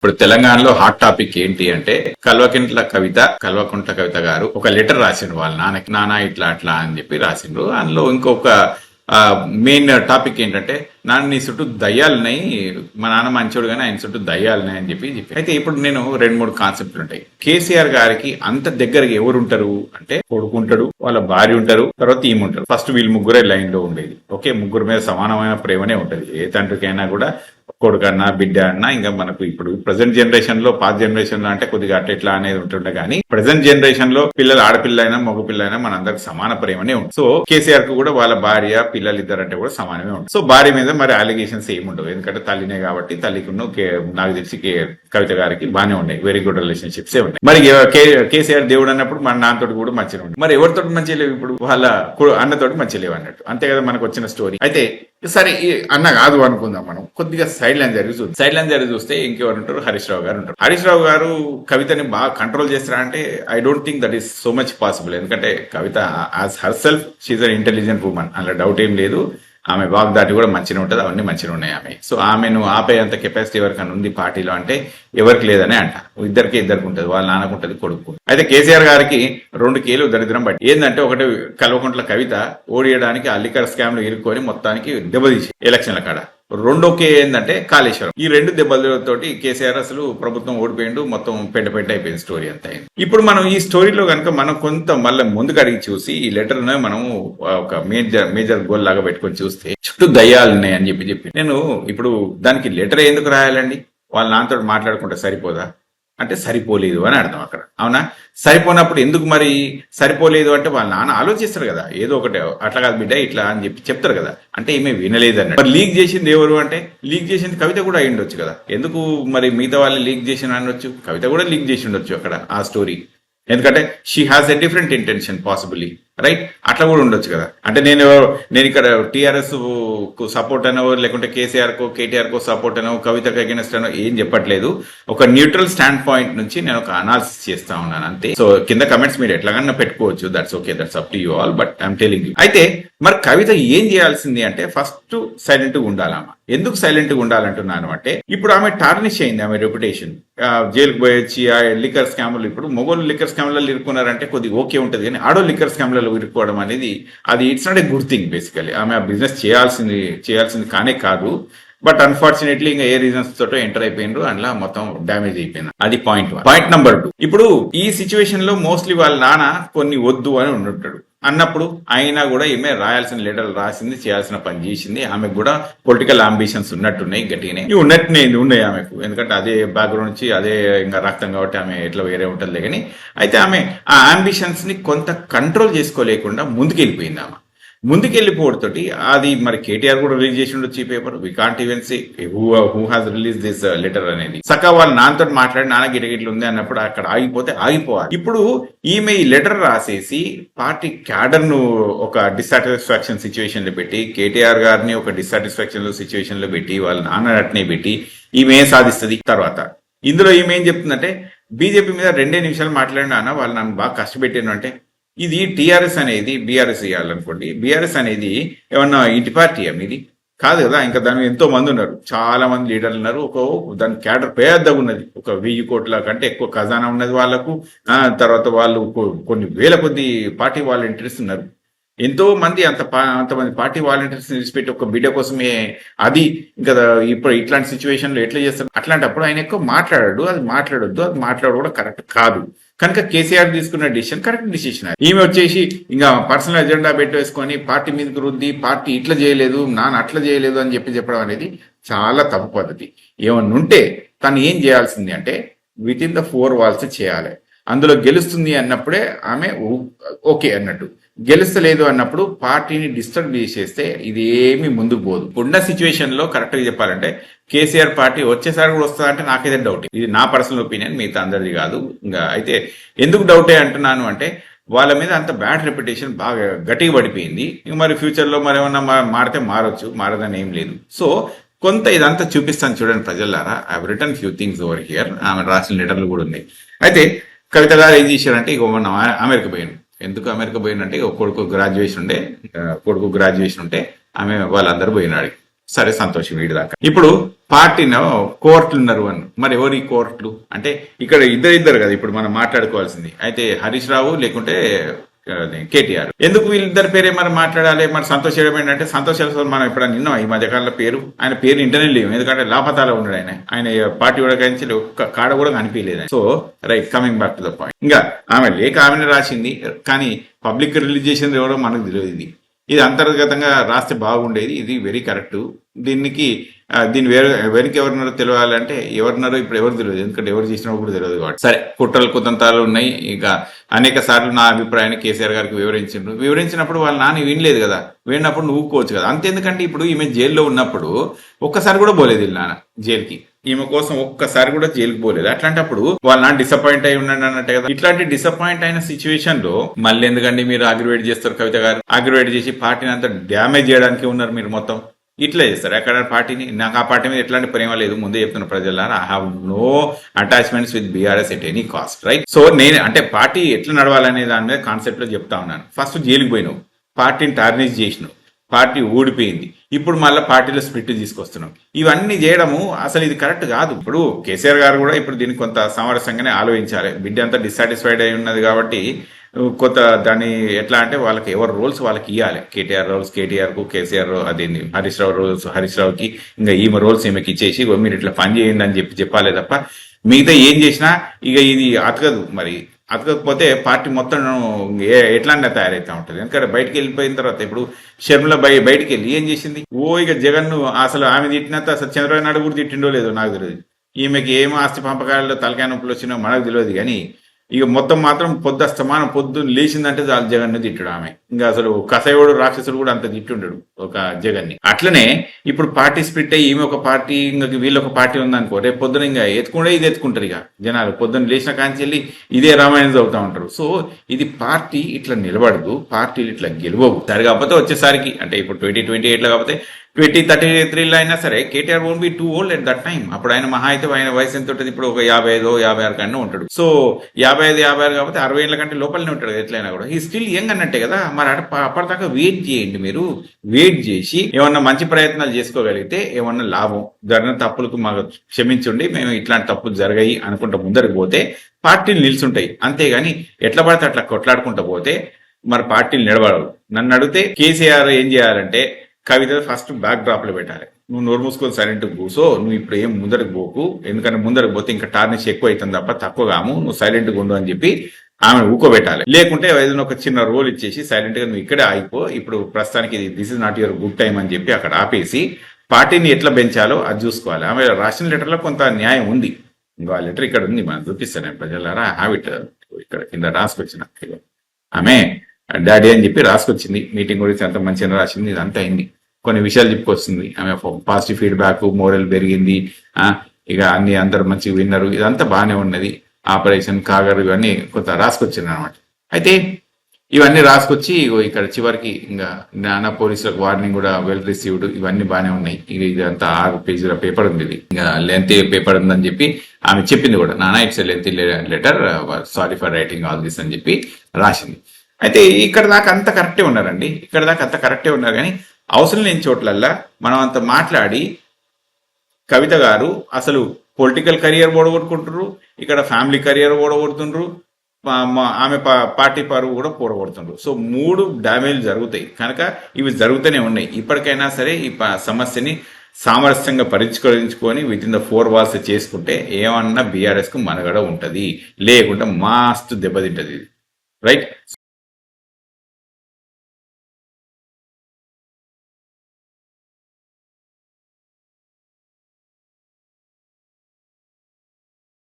ఇప్పుడు తెలంగాణలో hot topic ఏంటి అంటే కల్వకుంట్ల కవిత కల్వకుంట్ల కవిత గారు ఒక లెటర్ రాసిండు వాళ్ళ నాన్నకి. నాన్న ఇట్లా అట్లా అని చెప్పి రాసిండ్రు. అందులో ఇంకొక మెయిన్ టాపిక్ ఏంటంటే నాన్న నీ చుట్టూ దయ్యాలున్నాయి మా నాన్న మంచోడు కానీ ఆయన చుట్టూ దయ్యాలున్నాయి అని చెప్పి చెప్పి. అయితే ఇప్పుడు నేను రెండు మూడు కాన్సెప్ట్లు ఉంటాయి. కేసీఆర్ గారికి అంత దగ్గరగా ఎవరు ఉంటారు? అంటే కొడుకుంటాడు వాళ్ళ భార్య ఉంటారు తర్వాత ఈమె ఉంటారు. ఫస్ట్ వీళ్ళు ముగ్గురే లైన్లో ఉండేది. ఓకే ముగ్గురు మీద సమానమైన ప్రేమనే ఉంటది. ఏ తండ్రికైనా కూడా కొడుకన్నా బిడ్డ అన్నా ఇంకా మనకు ఇప్పుడు ప్రజెంట్ జనరేషన్లో పాత జనరేషన్లో అంటే కొద్దిగా అట్లా ఇట్లా అనేది ఉంటుండే కానీ ప్రజెంట్ జనరేషన్లో పిల్లలు ఆడపిల్ల అయినా మగ పిల్ల అయినా మనందరికి సమాన ప్రేమనే ఉంటుంది. సో కేసీఆర్కు కూడా వాళ్ళ భార్య పిల్లలు ఇద్దరంటే కూడా సమానమే ఉంటుంది. సో భార్య మీద మరి అలిగేషన్స్ ఏమి ఉండవు. ఎందుకంటే తల్లినే కాబట్టి తల్లికి నాకు తెలిసి కవిత గారికి బాగానే ఉన్నాయి. వెరీ గుడ్ రిలేషన్షిప్స్ ఉన్నాయి. మరి కే- కేసీఆర్ దేవుడు అన్నప్పుడు మన నాన్నతోటి కూడా మంచిగా ఉంది మరి ఎవరితో మంచి లేవు ఇప్పుడు? వాళ్ళ అన్నతోటి మంచి లేవు అన్నట్టు. అంతే కదా మనకు వచ్చిన స్టోరీ అయితే సరే అన్న కాదు అనుకుందాం మనం. కొద్దిగా సైడ్ లైన్ జరిగి చూద్దాం. సైడ్ లైన్ జరిగి చూస్తే ఇంకెవరు ఉంటారు? హరీష్ రావు గారు ఉంటారు. హరీష్ రావు గారు కవితని బాగా కంట్రోల్ చేస్తారా అంటే I don't think that is so much possible ఎందుకంటే Kavitha as herself she's an intelligent woman అందులో డౌట్ ఏం లేదు. ఆమె వాగ్దాటి కూడా మంచిగా ఉంటుంది అవన్నీ మంచిగా ఉన్నాయి ఆమె. సో ఆమెను ఆపే అంత కెపాసిటీ ఎవరికైనా ఉంది పార్టీలో అంటే ఎవరికి లేదని అంట. ఇద్దరికి ఇద్దరికి ఉంటుంది వాళ్ళ నాన్నకు ఉంటుంది కొడుకు. అయితే కేసీఆర్ గారికి రెండు కేలు దరిద్రం బట్టి ఏంటంటే ఒకటి కల్వకుంట్ల కవిత ఓడియడానికి ఆ లిక్కర్ స్కామ్లో ఇరుక్కొని మొత్తానికి దెబ్బతీసి ఎలక్షన్ల కాడ. రెండో కే ఏంటంటే కాళేశ్వరం. ఈ రెండు దెబ్బలతోటి కేసీఆర్ అసలు ప్రభుత్వం ఓడిపోయిండు మొత్తం పెంట పెంట అయిపోయింది స్టోరీ అంతా ఇప్పుడు మనం ఈ స్టోరీలో కనుక మనం కొంత మళ్ళీ ముందుకు అడిగి చూసి ఈ లెటర్ మనం ఒక మేజర్ మేజర్ గోల్ లాగా పెట్టుకొని చూస్తే చుట్టూ దయ్యాలు ఉన్నాయి అని చెప్పి చెప్పి. నేను ఇప్పుడు దానికి లెటర్ ఎందుకు రాయాలండి? వాళ్ళ నాన్నతో మాట్లాడుకుంటే సరిపోదా? అంటే సరిపోలేదు అని అర్థం అక్కడ. అవునా? సరిపోనప్పుడు ఎందుకు మరి సరిపోలేదు అంటే వాళ్ళ నాన్న ఆలోచిస్తారు కదా. ఏదో ఒకటి అట్లా కాదు బిడ్డ ఇట్లా అని చెప్పి చెప్తారు కదా. అంటే ఏమీ వినలేదు అన్నట్టు. మరి లీక్ చేసింది ఎవరు అంటే లీక్ చేసింది కవిత కూడా అయ్యుండొచ్చు కదా. ఎందుకు మరి మిగతా వాళ్ళు లీక్ చేసిన అనొచ్చు? కవిత కూడా లీక్ చేసి ఉండొచ్చు అక్కడ ఆ స్టోరీ. ఎందుకంటే she has a different intention possibly right అట్లా కూడా ఉండొచ్చు కదా. అంటే నేను నేను ఇక్కడ టీఆర్ఎస్కు సపోర్ట్ అనో లేకుంటే కేసీఆర్ కో కేటీఆర్ కో సపోర్ట్ అనో కవితకు అగేనెస్ట్ అనో ఏం చెప్పట్లేదు. ఒక న్యూట్రల్ స్టాండ్ పాయింట్ నుంచి నేను ఒక అనాలిసిస్ చేస్తా ఉన్నాను అంతే. సో కింద కమెంట్స్ మీరు ఎట్లాగన్నా పెట్టుకోవచ్చు. That's okay that's up to you all but I'm telling you అయితే మరి కవిత ఏం చేయాల్సింది అంటే ఫస్ట్ సైలెంట్ ఉండాలమ్మా. ఎందుకు సైలెంట్గా ఉండాలంటున్నాను అంటే ఇప్పుడు ఆమె టార్నిష్ అయింది ఆమె రెప్యుటేషన్ జైలుకు పోయొచ్చి ఆ లిక్కర్ స్కామ్లు ఇప్పుడు మొగోళ్ళు లిక్కర్ స్కామ్లలో ఇరుక్కున్నారంటే కొద్దిగా ఓకే ఉంటుంది. కానీ ఆడో లిక్కర్ స్కామ్లలో ఇరుక్కోవడం అనేది అది it's not a good thing basically ఆమె ఆ బిజినెస్ చేయాల్సింది చేయాల్సింది కానే కాదు. బట్ అన్ఫార్చునేట్లీ ఇంకా ఏ రీజన్స్ తోటో ఎంటర్ అయిపోయినారు. అందులో మొత్తం డ్యామేజ్ అయిపోయింది. అది point one point number two ఇప్పుడు ఈ సిచ్యువేషన్లో మోస్ట్లీ వాళ్ళ నాన్న కొన్ని వద్దు అని ఉండుంటాడు. అన్నప్పుడు అయినా కూడా ఈమె రాయాల్సిన లెటర్లు రాసింది చేయాల్సిన పని చేసింది. ఆమెకు కూడా పొలిటికల్ అంబిషన్స్ ఉన్నట్టున్నాయి గట్టిగానే. ఇవి ఉన్నట్టునే ఉన్నాయి ఆమెకు. ఎందుకంటే అదే బ్యాక్గ్రౌండ్ నుంచి అదే ఇంకా రక్తం కాబట్టి ఆమె ఎట్లా వేరే ఉంటుంది కానీ. అయితే ఆమె ఆ అంబిషన్స్ని కొంత కంట్రోల్ చేసుకోలేకుండా ముందుకెళ్ళిపోయింది ఆమె. ముందుకెళ్ళిపోవడంతోటి అది మరి కేటీఆర్ కూడా రిలీజ్ చేసి ఉండొచ్చు ఈ paper. We can't even see who who has release this letter అనేది. సకా వాళ్ళ నాన్నతో మాట్లాడి నాన్న గిటగిట్లు ఉంది అన్నప్పుడు అక్కడ ఆగిపోతే ఆగిపోవాలి. ఇప్పుడు ఈమె ఈ లెటర్ రాసేసి పార్టీ క్యాడర్ను ఒక డిసాటిస్ఫాక్షన్ సిచ్యువేషన్లో పెట్టి కేటీఆర్ గారిని ఒక డిస్సాటిస్ఫాక్షన్లో సిచ్యువేషన్లో పెట్టి వాళ్ళ నాన్న అట్నే పెట్టి ఈమె ఏం సాధిస్తుంది? తర్వాత ఇందులో ఈమె ఏం చెప్తుందంటే బీజేపీ మీద రెండే నిమిషాలు మాట్లాడినా వాళ్ళు నన్ను బాగా కష్టపెట్టాను అంటే ఇది టీఆర్ఎస్ అనేది బీఆర్ఎస్ ఇవ్వాలనుకోండి బీఆర్ఎస్ అనేది ఏమన్నా ఇంటి పార్టీ ఇది? కాదు కదా ఇంకా దాని ఎంతో మంది ఉన్నారు. చాలా మంది లీడర్లు ఉన్నారు. ఒక దాని క్యాడర్ పెద్దగా ఉన్నది. ఒక వెయ్యి కోట్ల కంటే ఎక్కువ ఖజానా ఉన్నది వాళ్ళకు. ఆ తర్వాత వాళ్ళు కొన్ని వేల కొద్ది పార్టీ వాలంటీర్స్ ఉన్నారు. ఎంతో మంది అంత అంతమంది పార్టీ వాలంటీర్స్ విడిచిపెట్టి ఒక బిడ్డ కోసమే అది. ఇంకా ఇప్పుడు ఇట్లాంటి సిచ్యువేషన్లో ఎట్లా చేస్తారు? అట్లాంటప్పుడు ఆయన ఎక్కువ మాట్లాడాడు. అది మాట్లాడొద్దు. అది మాట్లాడడం కూడా కరెక్ట్ కాదు. కనుక కేసీఆర్ తీసుకున్న డిసిషన్ కరెక్ట్ డిసిషన్ ఈమె వచ్చేసి ఇంకా పర్సనల్ ఎజెండా పెట్టేసుకొని పార్టీ మీదకి రుద్ది పార్టీ ఇట్లా చేయలేదు నాన్న అట్లా చేయలేదు అని చెప్పి చెప్పడం అనేది చాలా తప్పు పద్ధతి. ఏమన్నా ఉంటే తను ఏం చేయాల్సింది అంటే within the four walls చేయాలి. అందులో గెలుస్తుంది అన్నప్పుడే ఆమె ఓ- ఓకే అన్నట్టు. గెలుస్తలేదు అన్నప్పుడు పార్టీని డిస్టర్బ్ చేసేస్తే ఇది ఏమీ ముందుకు పోదు. ఉన్న సిచ్యువేషన్లో కరెక్ట్గా చెప్పాలంటే కేసీఆర్ పార్టీ వచ్చేసారి కూడా వస్తుంది అంటే నాకైతే డౌట్. ఇది నా పర్సనల్ ఒపీనియన్ మిగతా అందరిది కాదు. ఇంకా అయితే ఎందుకు డౌటే అంటున్నాను అంటే వాళ్ళ మీద అంత బ్యాడ్ రెప్యుటేషన్ బాగా గట్టిగా పడిపోయింది. ఇంక మరి ఫ్యూచర్లో మరి ఏమన్నా మారితే మారొచ్చు మారదని ఏం లేదు. సో కొంత ఇదంతా చూపిస్తాను చూడండి ప్రజలారా. I return few things over here ఆమె రాసిన లెటర్లు కూడా ఉన్నాయి. అయితే కవిత గారు ఏం చేశారంటే ఇక మొన్న అమెరికా పోయింది ఎందుకు అమెరికా పోయినంటే ఒక కొడుకు గ్రాడ్యుయేషన్ ఉండే కొడుకు గ్రాడ్యుయేషన్ ఉంటే ఆమె వాళ్ళందరూ పోయినాడు సరే సంతోషం వీడి దాకా. ఇప్పుడు పార్టీలో కోర్టులు ఉన్నారు అని మరి ఎవరు ఈ కోర్టులు? అంటే ఇక్కడ ఇద్దరు ఇద్దరు కదా ఇప్పుడు మనం మాట్లాడుకోవాల్సింది. అయితే హరీష్ రావు లేకుంటే కేటీఆర్. ఎందుకు వీళ్ళిద్దరి పేరే మరి మాట్లాడాలి? మరి సంతోష్ ఏంటంటే సంతోష్ మనం ఇప్పుడు నిన్న ఈ మధ్యకాలంలో పేరు ఆయన పేరు ఇంటర్నెట్ లేవు. ఎందుకంటే లాపతాలో ఉన్నాడు ఆయన. ఆయన పార్టీ కూడా ఒక్క కాడ కూడా కనిపించలేదు so right coming back to the point. ఇంకా ఆమె లేఖ ఆమెను రాసింది. కానీ పబ్లిక్ రిలీజ్ చేసింది ఎవరో మనకు తెలియదు ఇది. ఇది అంతర్గతంగా రాస్తే బాగుండేది. ఇది వెరీ కరెక్ట్. దీనికి దీని వేరే వెనక ఎవరున్నారో తెలియాలంటే ఎవరున్నారో ఇప్పుడు ఎవరు తెలియదు ఎందుకంటే ఎవరు చేసినా కూడా తెలియదు కాబట్టి. సరే కుట్రలు కుతంతాలు ఉన్నాయి. ఇక అనేక సార్లు నా అభిప్రాయాన్ని కేసీఆర్ గారికి వివరించిండ్రు. వివరించినప్పుడు వాళ్ళ నాన్న వినలేదు కదా. వినప్పుడు నువ్వు ఊరుకోవచ్చు కదా. అంతేందుకంటే ఇప్పుడు ఈమె జైల్లో ఉన్నప్పుడు ఒక్కసారి కూడా పోలేదు నాన్న జైలుకి. ఈమె కోసం ఒక్కసారి కూడా జైలుకి పోలేదు. అట్లాంటప్పుడు వాళ్ళ నా డిసప్పాయింట్ అయి ఉన్నాడు అన్నట్టే కదా. ఇట్లాంటి డిసప్పాయింట్ అయిన సిచ్యువేషన్లో మళ్ళీ ఎందుకండి మీరు అగ్రివేట్ చేస్తారు కవిత గారు? అగ్రివేట్ చేసి పార్టీని అంతా డ్యామేజ్ చేయడానికి ఉన్నారు మీరు మొత్తం. ఇట్లా చేస్తారు. ఎక్కడ పార్టీని నాకు ఆ పార్టీ మీద ఎట్లాంటి ప్రేమ లేదు. ముందే చెప్తున్న ప్రజలారా I have no attachments with BRS at any cost right so నేను అంటే పార్టీ ఎట్లా నడవాలనే దాని మీద కాన్సెప్ట్లో చెప్తా ఉన్నాను. ఫస్ట్ జైలుకి పోయినావు. పార్టీని టార్నిష్ చేసినావు. పార్టీ ఊడిపోయింది. ఇప్పుడు మళ్ళీ పార్టీలో స్ప్లిట్ తీసుకొస్తున్నాం ఇవన్నీ చేయడము అసలు ఇది కరెక్ట్ కాదు. ఇప్పుడు కేసీఆర్ గారు కూడా ఇప్పుడు దీనికి కొంత సామరస్యంగానే ఆలోచించాలి. బిడ్డ అంతా డిస్సాటిస్ఫైడ్ అయి ఉన్నది కాబట్టి కొత్త దాన్ని ఎట్లా అంటే వాళ్ళకి ఎవరి రోల్స్ వాళ్ళకి ఇవ్వాలి కేటీఆర్ రోల్స్ కేటీఆర్కు కేసీఆర్ అది హరీష్ రావు రోల్స్ హరీష్ రావుకి ఇంకా ఈమె రోల్స్ ఈమెకి ఇచ్చేసి మీరు ఇట్లా పని చేయండి అని చెప్పి చెప్పాలి తప్ప మిగతా ఏం చేసినా ఇక ఇది అతకదు మరి. అతకపోతే పార్టీ మొత్తం ఎట్లాంటి తయారైతే ఉంటుంది? ఎందుకంటే బయటికి వెళ్ళిపోయిన తర్వాత ఇప్పుడు షర్మిల బయ బయటికి వెళ్ళి ఏం చేసింది? ఓ ఇక జగన్ అసలు ఆమె తిట్టినంత అసలు చంద్రబాబు నాయుడు కూడా తిట్టిండో లేదో నాకు తెలియదు ఈమెకి ఏం ఆస్తి పంపకాలలో తలకాయ నొప్పులు వచ్చినా మనకు తెలియదు కానీ ఇక మొత్తం మాత్రం పొద్దు అస్తమానం పొద్దున్న లేచిందంటే చాలు జగన్ తిట్టడు ఆమె. ఇంకా అసలు కసయోడు రాక్షసుడు కూడా అంత తిట్టుండడు ఒక జగన్ని అట్లనే ఇప్పుడు పార్టీ స్ప్లిట్ అయ్యి ఈమె ఒక పార్టీ ఇంకా వీళ్ళొక పార్టీ ఉందనుకో రేపు పొద్దున ఇంకా ఎత్తుకుంటే ఇది ఎత్తుకుంటారు ఇక జనాలు. పొద్దున్న లేచిన కాంచి వెళ్ళి ఇదే రామాయణం చదువుతా ఉంటారు. సో ఇది పార్టీ ఇట్లా నిలబడదు పార్టీలు ఇట్లా గెలవవు. సరే కాకపోతే వచ్చేసరికి అంటే ఇప్పుడు ట్వంటీ ట్వంటీ ఎయిట్లో కాకపోతే ట్వంటీ థర్టీ త్రీలో అయినా సరే KTR own be too old at that time అప్పుడు ఆయన మహా అయితే ఆయన వయసు ఎంత ఉంటుంది ఇప్పుడు ఒక యాభై ఐదో యాభై ఆరు కన్నా ఉంటాడు. సో యాభై ఐదు యాభై ఆరు కాబట్టి అరవై ఏళ్ళ కంటే లోపలనే ఉంటాడు ఎట్లయినా కూడా. ఈ స్టిల్ యంగ్ అన్నట్టే కదా. మరి అప్పటిదాకా వెయిట్ చేయండి మీరు. వెయిట్ చేసి ఏమన్నా మంచి ప్రయత్నాలు చేసుకోగలిగితే ఏమన్నా లాభం. జరిగిన తప్పులకు మాకు క్షమించండి. మేము ఇట్లాంటి తప్పులు జరగాయి అనుకుంటా ముందరికి పోతే పార్టీలు నిల్చుంటాయి అంతేగాని ఎట్లా పడితే అట్లా కొట్లాడుకుంటా పోతే మరి పార్టీలు నిలబడవు. నన్ను అడిగితే కేసీఆర్ ఏం చేయాలంటే కవిత ఫస్ట్ బ్యాక్ డ్రాప్లో పెట్టాలి. నువ్వు నోరు మూసుకొని సైలెంట్ కూసో నువ్వు ఇప్పుడు ఏం ముందరకు పోకు. ఎందుకంటే ముందరకు పోతే ఇంకా టార్నిష్ ఎక్కువ అవుతుంది తప్ప తక్కువ కాము. నువ్వు సైలెంట్ ఉండు అని చెప్పి ఆమె ఊకోబెట్టాలి. లేకుంటే ఏదైనా ఒక చిన్న రోల్ ఇచ్చేసి సైలెంట్గా నువ్వు ఇక్కడే ఆగిపో. ఇప్పుడు ప్రస్తుతానికి this is not your good time అని చెప్పి అక్కడ ఆపేసి పార్టీని ఎట్లా పెంచాలో అది చూసుకోవాలి. ఆమె రాసిన లెటర్లో కొంత న్యాయం ఉంది. ఇంకో ఆ లెటర్ ఇక్కడ ఉంది. మనం చూపిస్తాను ప్రజలారా. హ్యాబిట్ ఇక్కడ కింద రాసుకొచ్చిన. ఆమె డాడీ అని చెప్పి రాసుకొచ్చింది. మీటింగ్ గురించి అంత మంచిగా రాసింది. ఇదంతా అయింది. కొన్ని విషయాలు చెప్పుకొస్తుంది. ఆమె పాజిటివ్ ఫీడ్బ్యాక్ మోరల్ పెరిగింది. ఇక అన్ని అందరు మంచిగా విన్నారు. ఇదంతా బాగానే ఉన్నది. ఆపరేషన్ కాగర్ ఇవన్నీ కొంత రాసుకొచ్చింది అనమాట అయితే ఇవన్నీ రాసుకొచ్చి ఇగో ఇక్కడ చివరికి ఇంకా నానా పోలీసులకు వార్నింగ్ కూడా వెల్ రిసీవ్డ్ ఇవన్నీ బాగానే ఉన్నాయి. ఇక ఇదంతా ఆరు పేజీల పేపర్ ఉంది ఇది. ఇంకా లెంత్ పేపర్ ఉందని చెప్పి ఆమె చెప్పింది కూడా. నానా it's length letter sorry for writing all this అని చెప్పి రాసింది. అయితే ఇక్కడ దాకా అంత కరెక్టే ఉన్నారండి. ఇక్కడ దాకా అంత కరెక్టే ఉన్నారు కానీ అవసరం లేని చోట్లల్లా మనం అంత మాట్లాడి కవిత గారు అసలు పొలిటికల్ కెరియర్ ఓడగొట్టుకుంటారు ఇక్కడ ఫ్యామిలీ కెరియర్ ఓడగొడుతుండ్రు ఆమె పా- పార్టీ పరువు కూడా పోడగొడుతుండ్రు సో మూడు డ్యామేజ్ జరుగుతాయి. కనుక ఇవి జరుగుతూనే ఉన్నాయి. ఇప్పటికైనా సరే ఈ సమస్యని సామరస్యంగా పరిష్కరించుకొని within the four walls చేసుకుంటే ఏమన్నా బీఆర్ఎస్కు మనగడ ఉంటుంది. లేకుంటే మాస్తు దెబ్బతింటది. ఇది రైట్